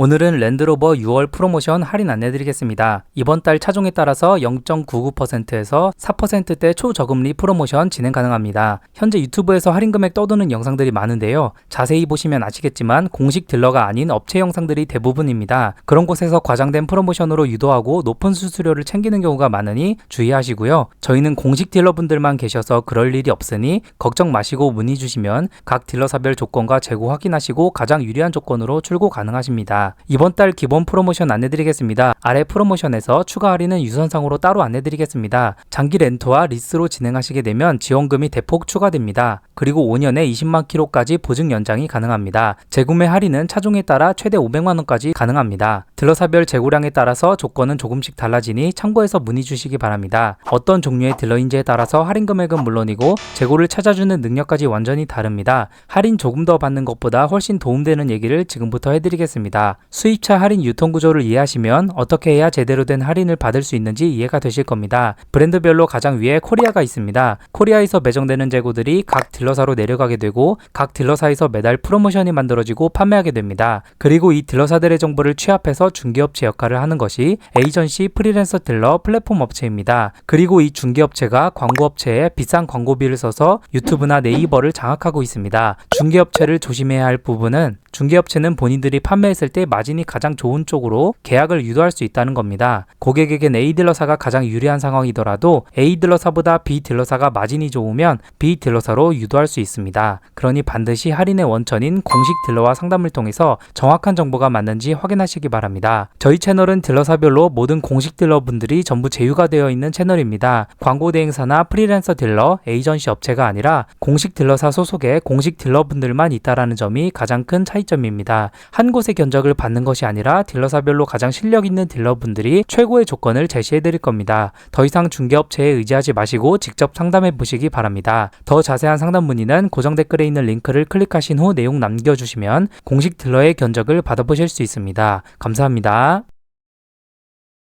오늘은 랜드로버 6월 프로모션 할인 안내드리겠습니다. 이번 달 차종에 따라서 0.99%에서 4%대 초저금리 프로모션 진행 가능합니다. 현재 유튜브에서 할인 금액 떠도는 영상들이 많은데요. 자세히 보시면 아시겠지만 공식 딜러가 아닌 업체 영상들이 대부분입니다. 그런 곳에서 과장된 프로모션으로 유도하고 높은 수수료를 챙기는 경우가 많으니 주의하시고요. 저희는 공식 딜러분들만 계셔서 그럴 일이 없으니 걱정 마시고 문의 주시면 각 딜러사별 조건과 재고 확인하시고 가장 유리한 조건으로 출고 가능하십니다. 이번 달 기본 프로모션 안내드리겠습니다. 아래 프로모션에서 추가 할인은 유선상으로 따로 안내드리겠습니다. 장기 렌트와 리스로 진행하시게 되면 지원금이 대폭 추가됩니다. 그리고 5년에 20만 킬로까지 보증 연장이 가능합니다. 재구매 할인은 차종에 따라 최대 500만 원까지 가능합니다. 딜러사별 재고량에 따라서 조건은 조금씩 달라지니 참고해서 문의 주시기 바랍니다. 어떤 종류의 딜러인지에 따라서 할인 금액은 물론이고 재고를 찾아주는 능력까지 완전히 다릅니다. 할인 조금 더 받는 것보다 훨씬 도움되는 얘기를 지금부터 해드리겠습니다. 수입차 할인 유통 구조를 이해하시면 어떻게 해야 제대로 된 할인을 받을 수 있는지 이해가 되실 겁니다. 브랜드별로 가장 위에 코리아가 있습니다. 코리아에서 매정되는 재고들이 각 딜러사로 내려가게 되고 각 딜러사에서 매달 프로모션이 만들어지고 판매하게 됩니다. 그리고 이 딜러사들의 정보를 취합해서 중개업체 역할을 하는 것이 에이전시 프리랜서 딜러 플랫폼 업체입니다. 그리고 이 중개업체가 광고업체에 비싼 광고비를 써서 유튜브나 네이버를 장악하고 있습니다. 중개업체를 조심해야 할 부분은 중개업체는 본인들이 판매했을 때 마진이 가장 좋은 쪽으로 계약을 유도할 수 있다는 겁니다. 고객에겐 A 딜러사가 가장 유리한 상황이더라도 A 딜러사보다 B 딜러사가 마진이 좋으면 B 딜러사로 유도할 수 있습니다. 그러니 반드시 할인의 원천인 공식 딜러와 상담을 통해서 정확한 정보가 맞는지 확인하시기 바랍니다. 저희 채널은 딜러사별로 모든 공식 딜러분들이 전부 제휴가 되어 있는 채널입니다. 광고 대행사나 프리랜서 딜러, 에이전시 업체가 아니라 공식 딜러사 소속의 공식 딜러분들만 있다라는 점이 가장 큰 차이점입니다. 한 곳의 견적 을 받는 것이 아니라 딜러사별로 가장 실력 있는 딜러분들이 최고의 조건을 제시해 드릴 겁니다. 더 이상 중개업체에 의지하지 마시고 직접 상담해 보시기 바랍니다. 더 자세한 상담 문의는 고정 댓글에 있는 링크를 클릭하신 후 내용 남겨주시면 공식 딜러의 견적을 받아보실 수 있습니다. 감사합니다.